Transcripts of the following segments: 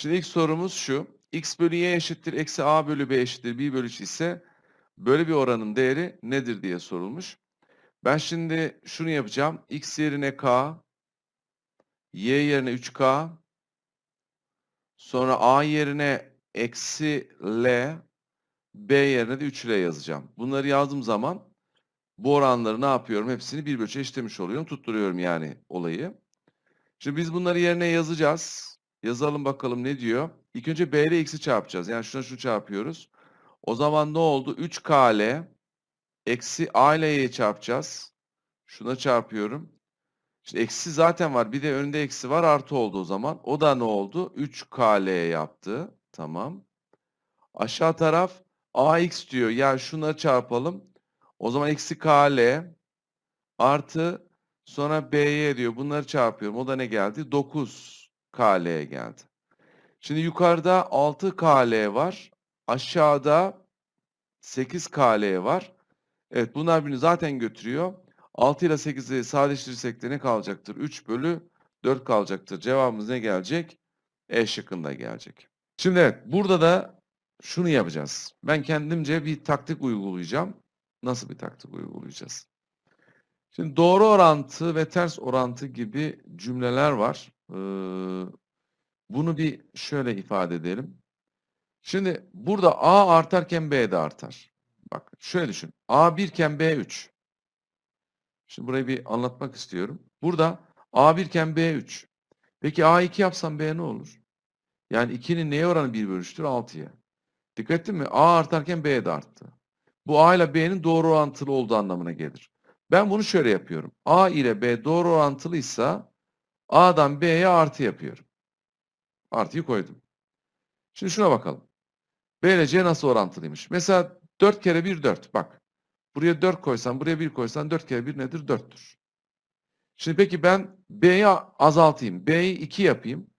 Şimdi ilk sorumuz şu. X bölü Y eşittir. Eksi A bölü B eşittir. B bölü 3 ise böyle bir oranın değeri nedir diye sorulmuş. Ben şimdi şunu yapacağım. X yerine K, Y yerine 3K, sonra A yerine eksi L, B yerine de 3L yazacağım. Bunları yazdığım zaman bu oranları ne yapıyorum? Hepsini bir bölü eşitlemiş oluyorum. Tutturuyorum yani olayı. Şimdi biz bunları yerine yazacağız. Yazalım bakalım ne diyor. İlk önce B ile x'i çarpacağız. Yani şuna şu çarpıyoruz. O zaman ne oldu? 3KL eksi A ile Y'yi çarpacağız. Şuna çarpıyorum. İşte eksi zaten var. Bir de önünde eksi var. Artı oldu o zaman. O da ne oldu? 3KL yaptı. Tamam. Aşağı taraf AX diyor. Yani şuna çarpalım. O zaman eksi KL artı sonra BY diyor. Bunları çarpıyorum. O da ne geldi? 9 KL geldi. Şimdi yukarıda 6 KL var. Aşağıda 8 KL var. Evet bunlar birini zaten götürüyor. 6 ile 8'i sadeleştirirsek de ne kalacaktır? 3 bölü 4 kalacaktır. Cevabımız ne gelecek? E şıkkında gelecek. Şimdi evet burada da şunu yapacağız. Ben kendimce bir taktik uygulayacağım. Nasıl bir taktik uygulayacağız? Şimdi doğru orantı ve ters orantı gibi cümleler var. Bunu bir şöyle ifade edelim. Şimdi burada A artarken B de artar. Bak şöyle düşün. A 1 iken B 3. Şimdi burayı bir anlatmak istiyorum. Burada A 1 iken B 3. Peki A 2 yapsam B ne olur? Yani 2'nin neye oranı 1 bölü 3'tür? 6'ya. Dikkat ettin mi? A artarken B de arttı. Bu A ile B'nin doğru orantılı olduğu anlamına gelir. Ben bunu şöyle yapıyorum. A ile B doğru orantılıysa A'dan B'ye artı yapıyorum. Artıyı koydum. Şimdi şuna bakalım. B ile C nasıl orantılıymış? Mesela 4 kere 1 4. Bak. Buraya 4 koysan, buraya 1 koysan 4 kere 1 nedir? 4'tür. Şimdi peki ben B'yi azaltayım. B'yi 2 yapayım.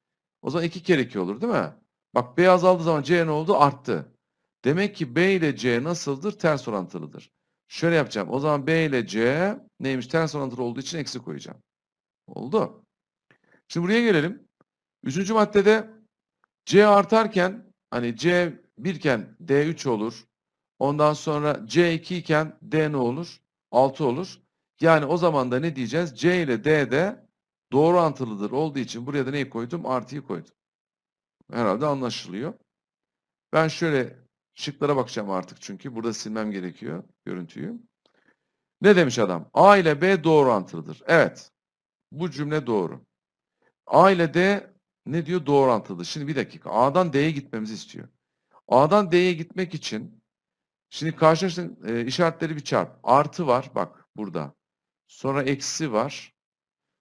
O zaman 2 kere 2 olur değil mi? Bak B azaldığı zaman C ne oldu? Arttı. Demek ki B ile C nasıldır? Ters orantılıdır. Şöyle yapacağım. O zaman B ile C neymiş? Ters orantılı olduğu için eksi koyacağım. Oldu. Şimdi buraya gelelim. Üçüncü maddede C artarken hani C 1 iken D 3 olur. Ondan sonra C 2 iken D ne olur? 6 olur. Yani o zaman da ne diyeceğiz? C ile D de doğru orantılıdır olduğu için buraya da neyi koydum? Artıyı koydum. Herhalde anlaşılıyor. Ben şöyle şıklara bakacağım artık çünkü burada silmem gerekiyor görüntüyü. Ne demiş adam? A ile B doğru orantılıdır. Evet. Bu cümle doğru. A ile D ne diyor? Doğru orantılıdır. Şimdi bir dakika. A'dan D'ye gitmemizi istiyor. A'dan D'ye gitmek için şimdi karşılaştığın e, işaretleri bir çarp. Artı var bak burada. Sonra eksi var.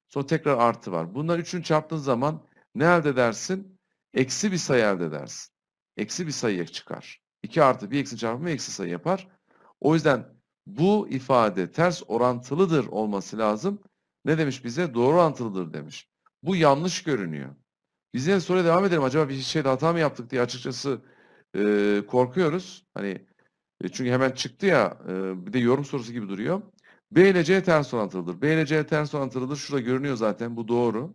Sonra tekrar artı var. Bunlar üçünü çarptığın zaman ne elde edersin? Eksi bir sayı elde edersin. Eksi bir sayıya çıkar. 2 artı 1 eksi çarpımı eksi sayı yapar. O yüzden bu ifade ters orantılıdır olması lazım. Ne demiş bize? Doğru orantılıdır demiş. Bu yanlış görünüyor. Biz yine soruya devam edelim. Acaba bir şeyde hata mı yaptık diye açıkçası e, korkuyoruz. Hani e, çünkü hemen çıktı ya e, bir de yorum sorusu gibi duruyor. B ile C ters orantılıdır. B ile C ters orantılıdır. Şurada görünüyor zaten. Bu doğru.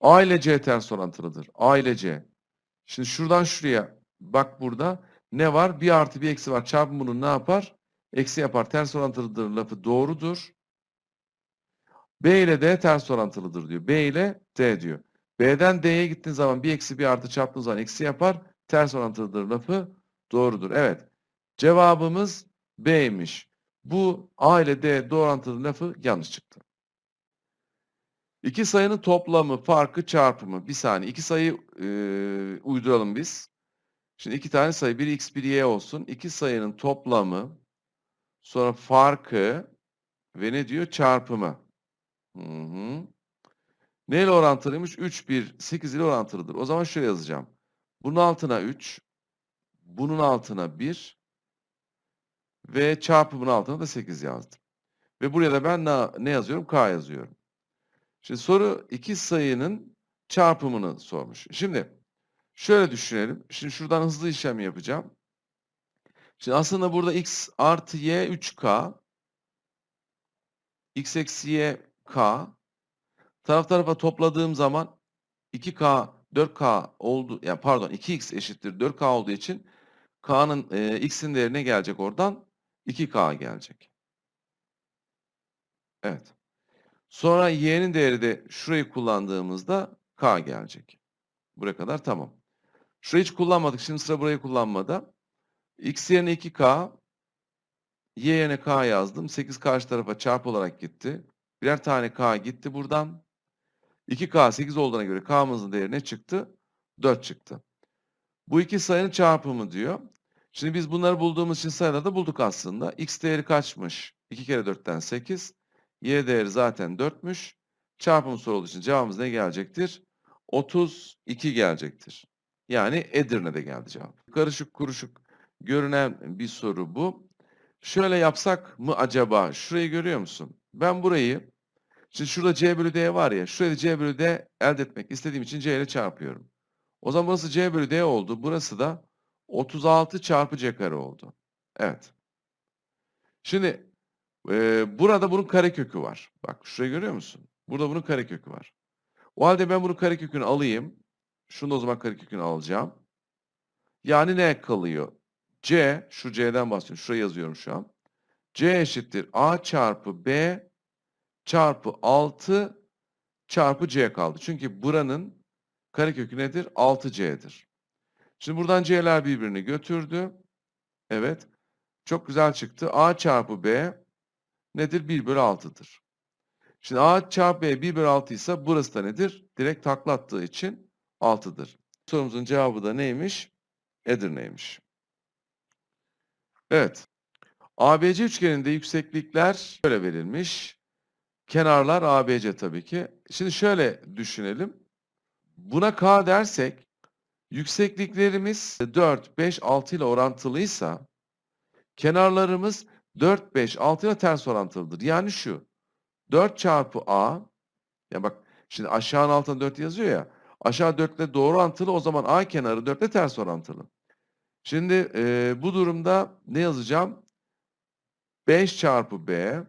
A ile C ters orantılıdır. A ile C. Şimdi şuradan şuraya bak burada ne var? Bir artı bir eksi var. Çarpım bunu ne yapar? Eksi yapar. Ters orantılıdır lafı doğrudur. B ile D ters orantılıdır diyor. B ile D diyor. B'den D'ye gittiğin zaman bir eksi bir artı çarptığın zaman eksi yapar. Ters orantılıdır lafı doğrudur. Evet. Cevabımız B'ymiş. Bu A ile D doğru orantılı lafı yanlış çıktı. İki sayının toplamı, farkı, çarpımı. Bir saniye. İki sayı e, uyduralım biz. Şimdi iki tane sayı. Biri x, biri y olsun. İki sayının toplamı, sonra farkı ve ne diyor? Çarpımı. Hı hı. Neyle orantılıymış? 3, 1, 8 ile orantılıdır. O zaman şöyle yazacağım. Bunun altına 3, bunun altına 1 ve çarpımın altına da 8 yazdım. Ve buraya da ben ne, yazıyorum? K yazıyorum. Şimdi soru iki sayının çarpımını sormuş. Şimdi şöyle düşünelim. Şimdi şuradan hızlı işlem yapacağım. Şimdi aslında burada x artı y 3k x eksi y k taraf tarafa topladığım zaman 2k 4K oldu yani pardon 2x eşittir 4K olduğu için K'nın e, x'in değerine gelecek oradan 2K gelecek. Evet. Sonra y'nin değeri de şurayı kullandığımızda K gelecek. Buraya kadar tamam. Şurayı hiç kullanmadık. Şimdi sıra burayı kullanmada. X yerine 2K, Y yerine K yazdım. 8 karşı tarafa çarpı olarak gitti. Birer tane K gitti buradan. 2K 8 olduğuna göre K'mızın değeri ne çıktı? 4 çıktı. Bu iki sayının çarpımı diyor. Şimdi biz bunları bulduğumuz için sayılarda bulduk aslında. X değeri kaçmış? 2 kere 4'ten 8. Y değeri zaten 4'müş. Çarpım sorulduğu için cevabımız ne gelecektir? 32 gelecektir. Yani Edirne'de geldi cevap. Karışık kuruşuk görünen bir soru bu. Şöyle yapsak mı acaba? Şurayı görüyor musun? Ben burayı, şimdi şurada C bölü D var ya, şurayı C bölü D elde etmek istediğim için C ile çarpıyorum. O zaman burası C bölü D oldu. Burası da 36 çarpı C kare oldu. Evet. Şimdi e, burada bunun karekökü var. Bak şurayı görüyor musun? Burada bunun karekökü var. O halde ben bunun karekökünü alayım. Şunu o zaman karekökünü alacağım. Yani ne kalıyor? C, şu C'den bahsediyorum. Şuraya yazıyorum şu an. C eşittir A çarpı B çarpı 6 çarpı C kaldı. Çünkü buranın karekökü nedir? 6C'dir. Şimdi buradan C'ler birbirini götürdü. Evet. Çok güzel çıktı. A çarpı B nedir? 1 bölü 6'dır. Şimdi A çarpı B 1 bölü 6 ise burası da nedir? Direkt taklattığı için 6'dır. Sorumuzun cevabı da neymiş? Edirne'ymiş. Evet. ABC üçgeninde yükseklikler şöyle verilmiş. Kenarlar ABC tabii ki. Şimdi şöyle düşünelim. Buna K dersek yüksekliklerimiz 4, 5, 6 ile orantılıysa kenarlarımız 4, 5, 6 ile ters orantılıdır. Yani şu 4 çarpı A ya bak şimdi aşağının altına 4 yazıyor ya aşağı 4 ile doğru orantılı o zaman A kenarı 4 ile ters orantılı. Şimdi e, bu durumda ne yazacağım? 5 çarpı B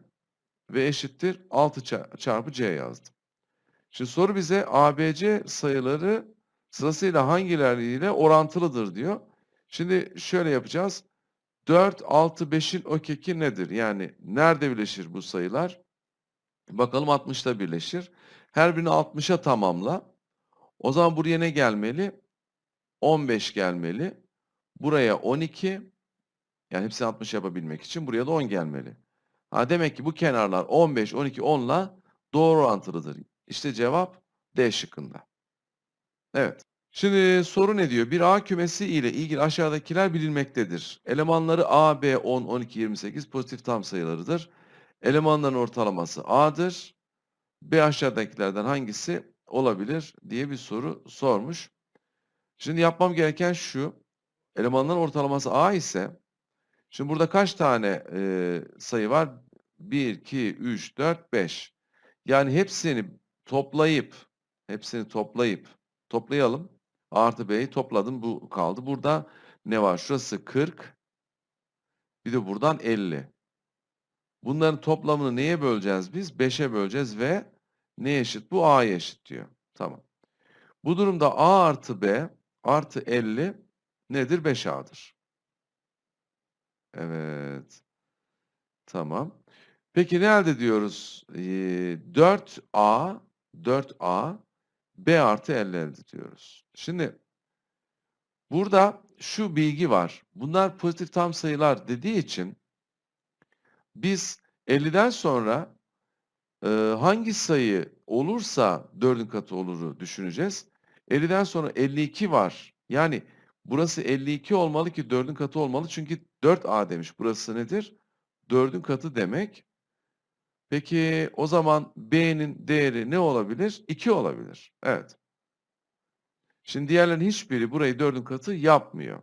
ve eşittir 6 çarpı C yazdım. Şimdi soru bize ABC sayıları sırasıyla hangileriyle orantılıdır diyor. Şimdi şöyle yapacağız. 4, 6, 5'in ökeki nedir? Yani nerede birleşir bu sayılar? Bakalım 60'ta birleşir. Her birini 60'a tamamla. O zaman buraya ne gelmeli? 15 gelmeli. Buraya 12. Yani hepsini 60 yapabilmek için buraya da 10 gelmeli. Ha demek ki bu kenarlar 15, 12, 10 ile doğru orantılıdır. İşte cevap D şıkkında. Evet. Şimdi soru ne diyor? Bir A kümesi ile ilgili aşağıdakiler bilinmektedir. Elemanları A, B, 10, 12, 28 pozitif tam sayılarıdır. Elemanların ortalaması A'dır. B aşağıdakilerden hangisi olabilir diye bir soru sormuş. Şimdi yapmam gereken şu. Elemanların ortalaması A ise şimdi burada kaç tane e, sayı var? 1, 2, 3, 4, 5. Yani hepsini toplayıp hepsini toplayıp toplayalım. A artı B'yi topladım. Bu kaldı. Burada ne var? Şurası 40. Bir de buradan 50. Bunların toplamını neye böleceğiz biz? 5'e böleceğiz ve ne eşit? Bu A'ya eşit diyor. Tamam. Bu durumda A artı B artı 50 nedir? 5A'dır. Evet. Tamam. Peki ne elde ediyoruz? Ee, 4A 4A B artı 50 elde ediyoruz. Şimdi burada şu bilgi var. Bunlar pozitif tam sayılar dediği için biz 50'den sonra e, hangi sayı olursa 4'ün katı oluru düşüneceğiz. 50'den sonra 52 var. Yani burası 52 olmalı ki 4'ün katı olmalı. Çünkü 4A demiş. Burası nedir? 4'ün katı demek. Peki o zaman B'nin değeri ne olabilir? 2 olabilir. Evet. Şimdi diğerlerin hiçbiri burayı 4'ün katı yapmıyor.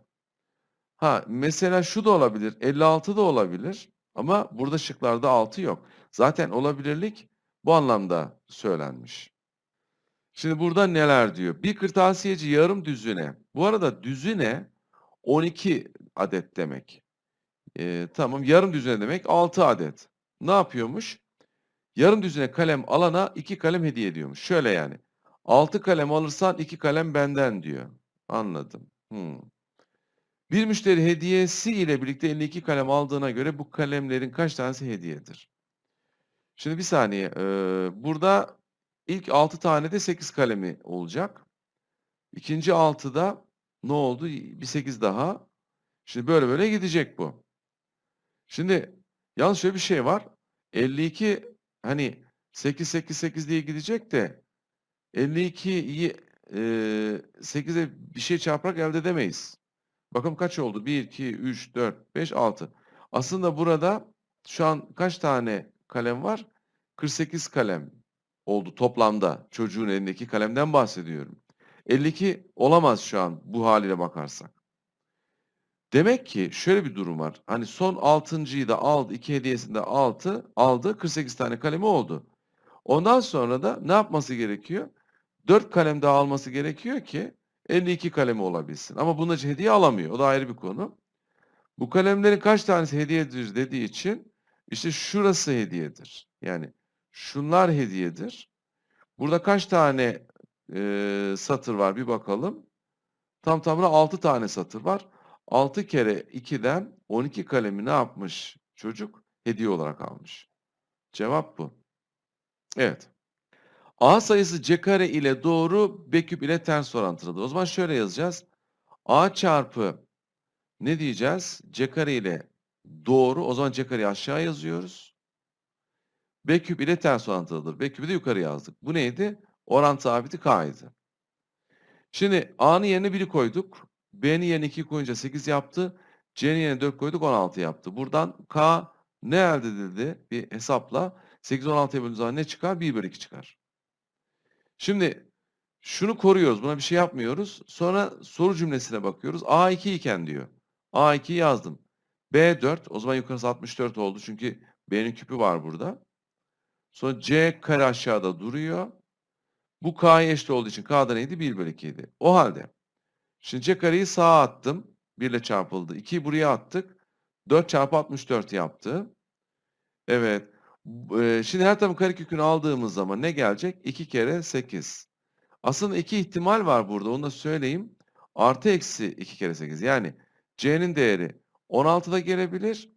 Ha mesela şu da olabilir. 56 da olabilir. Ama burada şıklarda 6 yok. Zaten olabilirlik bu anlamda söylenmiş. Şimdi burada neler diyor? Bir kırtasiyeci yarım düzüne. Bu arada düzüne 12 adet demek. Ee, tamam yarım düzüne demek 6 adet. Ne yapıyormuş? Yarım düzine kalem alana 2 kalem hediye ediyormuş. Şöyle yani. 6 kalem alırsan 2 kalem benden diyor. Anladım. Hımm. Bir müşteri hediyesi ile birlikte 52 kalem aldığına göre bu kalemlerin kaç tanesi hediyedir? Şimdi bir saniye. Eee, burada ilk 6 tane de 8 kalemi olacak. İkinci 6'da ne oldu? Bir 8 daha. Şimdi böyle böyle gidecek bu. Şimdi yalnız şöyle bir şey var. 52 hani 8 8 8 diye gidecek de 52'yi eee 8'e bir şey çarparak elde edemeyiz. Bakalım kaç oldu? 1, 2, 3, 4, 5, 6. Aslında burada şu an kaç tane kalem var? 48 kalem oldu toplamda. Çocuğun elindeki kalemden bahsediyorum. 52 olamaz şu an bu haliyle bakarsak. Demek ki şöyle bir durum var. Hani son 6.'yı da aldı. 2 hediyesinde 6 aldı. 48 tane kalemi oldu. Ondan sonra da ne yapması gerekiyor? 4 kalem daha alması gerekiyor ki 52 kalemi olabilsin. Ama bunun için hediye alamıyor. O da ayrı bir konu. Bu kalemlerin kaç tanesi hediyedir dediği için işte şurası hediyedir. Yani şunlar hediyedir. Burada kaç tane eee, satır var bir bakalım. Tam tamına 6 tane satır var. 6 kere 2'den 12 kalemi ne yapmış çocuk? Hediye olarak almış. Cevap bu. Evet. A sayısı c kare ile doğru b küp ile ters orantılıdır. O zaman şöyle yazacağız. A çarpı ne diyeceğiz? c kare ile doğru. O zaman c kareyi aşağı yazıyoruz. b küp ile ters orantılıdır. b küpü de yukarı yazdık. Bu neydi? Orantı sabiti k'ydı. Şimdi a'nın yerine 1'i koyduk. b'nin yerine 2 koyunca 8 yaptı. c'nin yerine 4 koyduk 16 yaptı. Buradan k ne elde edildi? Bir hesapla 8 16'ya böldüğümüz zaman ne çıkar? 1 bölü 2 çıkar. Şimdi şunu koruyoruz. Buna bir şey yapmıyoruz. Sonra soru cümlesine bakıyoruz. A2 iken diyor. A2 yazdım. B4 o zaman yukarısı 64 oldu. Çünkü B'nin küpü var burada. Sonra C kare aşağıda duruyor. Bu K'ya eşit olduğu için K'da neydi? 1 bölü 2 idi. O halde şimdi C kareyi sağa attım. 1 ile çarpıldı. 2'yi buraya attık. 4 çarpı 64 yaptı. Evet. Eee, şimdi her tarafın karekökünü aldığımız zaman ne gelecek? 2 kere 8. Aslında iki ihtimal var burada. Onu da söyleyeyim. Artı eksi 2 kere 8. Yani c'nin değeri 16 da gelebilir.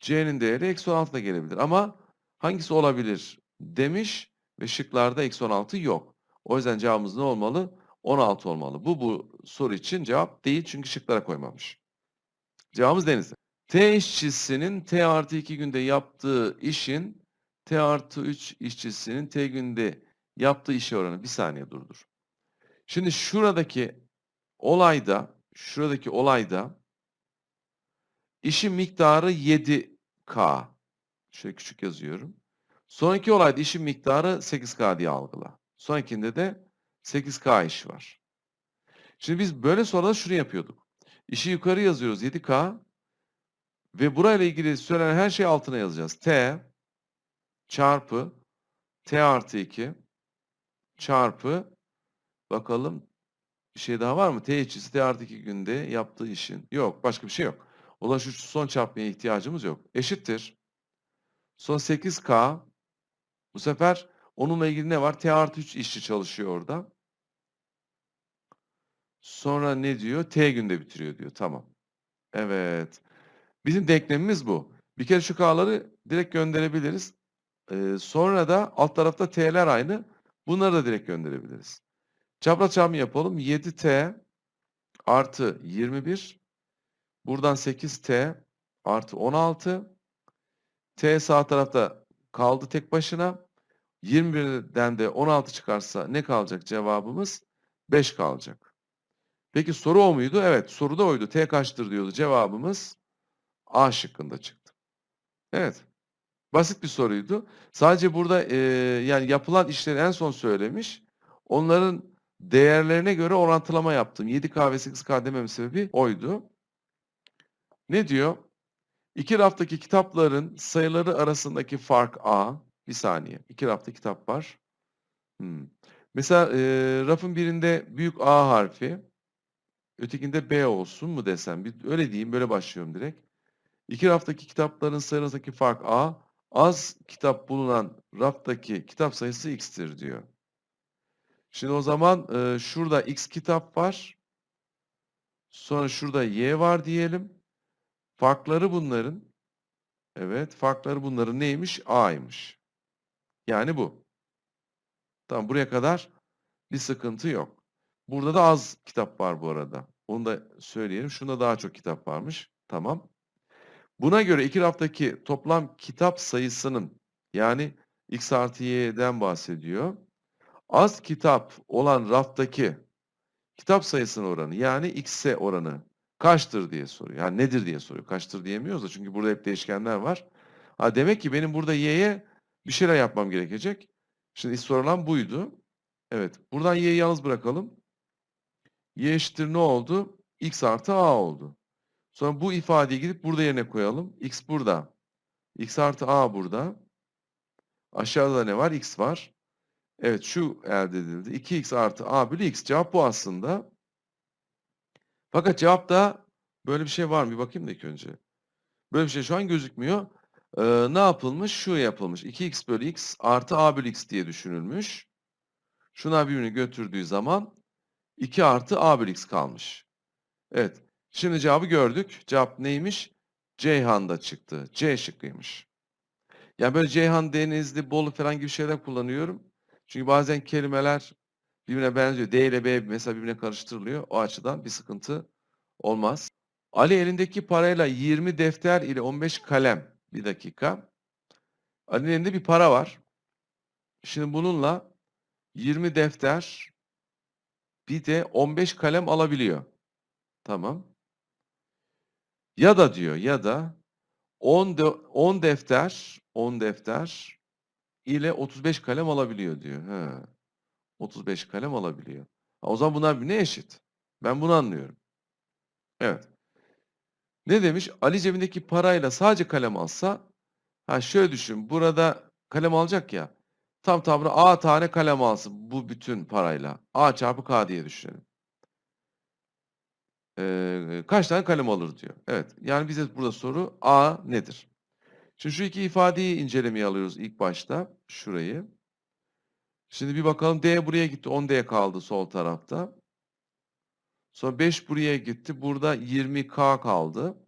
c'nin değeri eksi 16 da gelebilir. Ama hangisi olabilir demiş ve şıklarda eksi 16 yok. O yüzden cevabımız ne olmalı? 16 olmalı. Bu bu soru için cevap değil çünkü şıklara koymamış. Cevabımız denizde. T işçisinin T artı 2 günde yaptığı işin T artı 3 işçisinin T günde yaptığı işe oranı. Bir saniye durdur. Şimdi şuradaki olayda, şuradaki olayda işin miktarı 7K. Şöyle küçük yazıyorum. Sonraki olayda işin miktarı 8K diye algıla. Sonrakinde de 8K iş var. Şimdi biz böyle sorularda şunu yapıyorduk. İşi yukarı yazıyoruz 7K ve burayla ilgili söylenen her şeyi altına yazacağız. T çarpı T artı 2 çarpı bakalım bir şey daha var mı? T işçisi T artı 2 günde yaptığı işin. Yok başka bir şey yok. O zaman şu son çarpmaya ihtiyacımız yok. Eşittir. Son 8K bu sefer onunla ilgili ne var? T artı 3 işçi çalışıyor orada. Sonra ne diyor? T günde bitiriyor diyor. Tamam. Evet. Bizim denklemimiz bu. Bir kere şu K'ları direkt gönderebiliriz. Ee, sonra da alt tarafta T'ler aynı. Bunları da direkt gönderebiliriz. Çapraz çarpımı yapalım. 7T artı 21. Buradan 8T artı 16. T sağ tarafta kaldı tek başına. 21'den de 16 çıkarsa ne kalacak cevabımız? 5 kalacak. Peki soru o muydu? Evet soru da oydu. T kaçtır diyordu. Cevabımız A şıkkında çıktı. Evet. Basit bir soruydu. Sadece burada e, yani yapılan işleri en son söylemiş. Onların değerlerine göre orantılama yaptım. 7K ve 8K dememin sebebi oydu. Ne diyor? İki raftaki kitapların sayıları arasındaki fark A. Bir saniye. İki rafta kitap var. Hmm. Mesela e, rafın birinde büyük A harfi. Ötekinde B olsun mu desem. Bir, öyle diyeyim. Böyle başlıyorum direkt. İki raftaki kitapların sayısındaki fark A. Az kitap bulunan raftaki kitap sayısı X'tir diyor. Şimdi o zaman e, şurada X kitap var. Sonra şurada Y var diyelim. Farkları bunların. Evet, farkları bunların neymiş? A'ymış. Yani bu. Tamam, buraya kadar bir sıkıntı yok. Burada da az kitap var bu arada. Onu da söyleyelim. Şunda daha çok kitap varmış. Tamam. Buna göre iki raftaki toplam kitap sayısının yani x artı y'den bahsediyor. Az kitap olan raftaki kitap sayısının oranı yani x'e oranı kaçtır diye soruyor. Yani nedir diye soruyor. Kaçtır diyemiyoruz da çünkü burada hep değişkenler var. Ha demek ki benim burada y'ye bir şeyler yapmam gerekecek. Şimdi sorulan buydu. Evet. Buradan y'yi yalnız bırakalım. y eşittir ne oldu? x artı a oldu. Sonra bu ifadeyi gidip burada yerine koyalım. x burada. x artı a burada. Aşağıda ne var? x var. Evet şu elde edildi. 2x artı a bölü x. Cevap bu aslında. Fakat cevapta böyle bir şey var mı? Bir bakayım da ilk önce. Böyle bir şey şu an gözükmüyor. Ee, ne yapılmış? Şu yapılmış. 2x bölü x artı a bölü x diye düşünülmüş. Şuna birbirini götürdüğü zaman 2 artı a bölü x kalmış. Evet. Şimdi cevabı gördük. Cevap neymiş? Ceyhan'da çıktı. C şıkkıymış. Yani böyle Ceyhan, Denizli, Bolu falan gibi şeyler kullanıyorum. Çünkü bazen kelimeler birbirine benziyor. D ile B mesela birbirine karıştırılıyor. O açıdan bir sıkıntı olmaz. Ali elindeki parayla 20 defter ile 15 kalem. Bir dakika. Ali'nin elinde bir para var. Şimdi bununla 20 defter bir de 15 kalem alabiliyor. Tamam. Ya da diyor ya da 10 de, 10 defter 10 defter ile 35 kalem alabiliyor diyor. He. 35 kalem alabiliyor. O zaman bunlar birbirine eşit. Ben bunu anlıyorum. Evet. Ne demiş? Ali cebindeki parayla sadece kalem alsa ha şöyle düşün. Burada kalem alacak ya. Tam tamına A tane kalem alsın bu bütün parayla. A çarpı K diye düşünelim. Ee, kaç tane kalem alır diyor. Evet. Yani bize burada soru A nedir? Şimdi şu iki ifadeyi incelemeye alıyoruz ilk başta. Şurayı. Şimdi bir bakalım D buraya gitti. 10D kaldı sol tarafta. Sonra 5 buraya gitti. Burada 20K kaldı.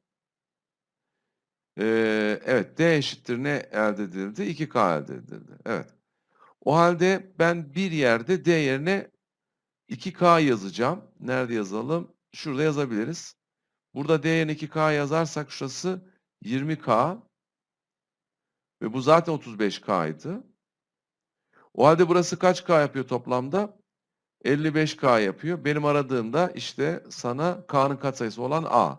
Ee, evet D eşittir ne elde edildi? 2K elde edildi. Evet. O halde ben bir yerde D yerine 2K yazacağım. Nerede yazalım? Şurada yazabiliriz. Burada D yerine 2K yazarsak şurası 20K. Ve bu zaten 35K'ydı. O halde burası kaç K yapıyor toplamda? 55K yapıyor. Benim aradığımda işte sana K'nın katsayısı olan A.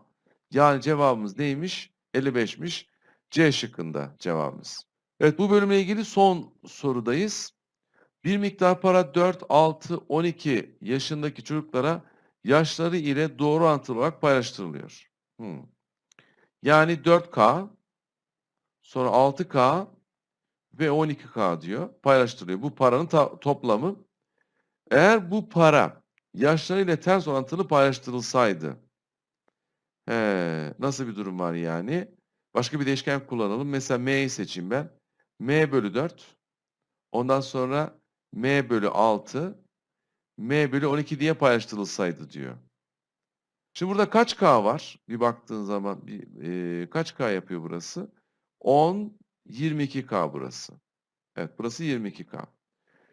Yani cevabımız neymiş? 55'miş. C şıkkında cevabımız. Evet bu bölümle ilgili son sorudayız. Bir miktar para 4, 6, 12 yaşındaki çocuklara yaşları ile doğru orantılı olarak paylaştırılıyor. Hmm. Yani 4K, sonra 6K ve 12K diyor paylaştırılıyor. Bu paranın toplamı. Eğer bu para yaşları ile ters orantılı paylaştırılsaydı he, nasıl bir durum var yani? Başka bir değişken kullanalım. Mesela M'yi seçeyim ben. M bölü 4. Ondan sonra M bölü 6. M bölü 12 diye paylaştırılsaydı diyor. Şimdi burada kaç K var? Bir baktığın zaman bir, e, kaç K yapıyor burası? 10, 22K burası. Evet burası 22K.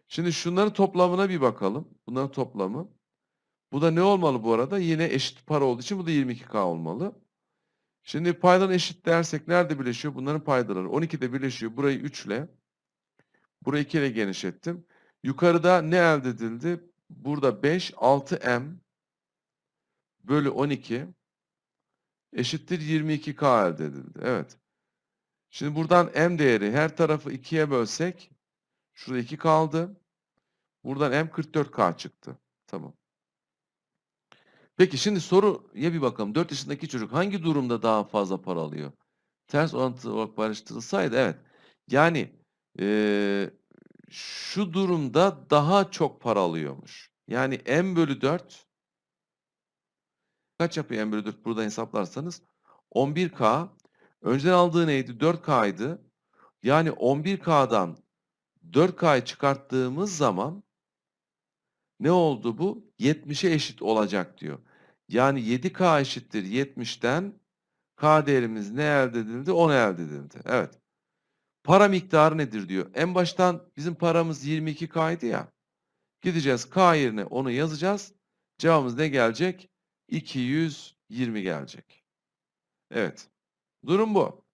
Şimdi şunların toplamına bir bakalım. Bunların toplamı. Bu da ne olmalı bu arada? Yine eşit para olduğu için bu da 22K olmalı. Şimdi paydan eşit dersek nerede birleşiyor? Bunların paydaları 12'de birleşiyor. Burayı 3 ile. Burayı 2 ile genişlettim. Yukarıda ne elde edildi? Burada 5, 6M bölü 12 eşittir 22K elde edildi. Evet. Şimdi buradan M değeri her tarafı 2'ye bölsek şurada 2 kaldı. Buradan M 44K çıktı. Tamam. Peki şimdi soruya bir bakalım. 4 yaşındaki çocuk hangi durumda daha fazla para alıyor? Ters orantılı olarak paylaştırılsaydı evet. Yani ee, şu durumda daha çok para alıyormuş. Yani m bölü 4 kaç yapıyor m bölü 4 burada hesaplarsanız 11k önceden aldığı neydi 4k'ydı. Yani 11k'dan 4k'yı çıkarttığımız zaman Ne oldu bu? 70'e eşit olacak diyor. Yani 7K eşittir 70'ten K değerimiz ne elde edildi? 10 elde edildi. Evet. Para miktarı nedir diyor. En baştan bizim paramız 22K'ydı ya. Gideceğiz K yerine onu yazacağız. Cevabımız ne gelecek? 220 gelecek. Evet. Durum bu.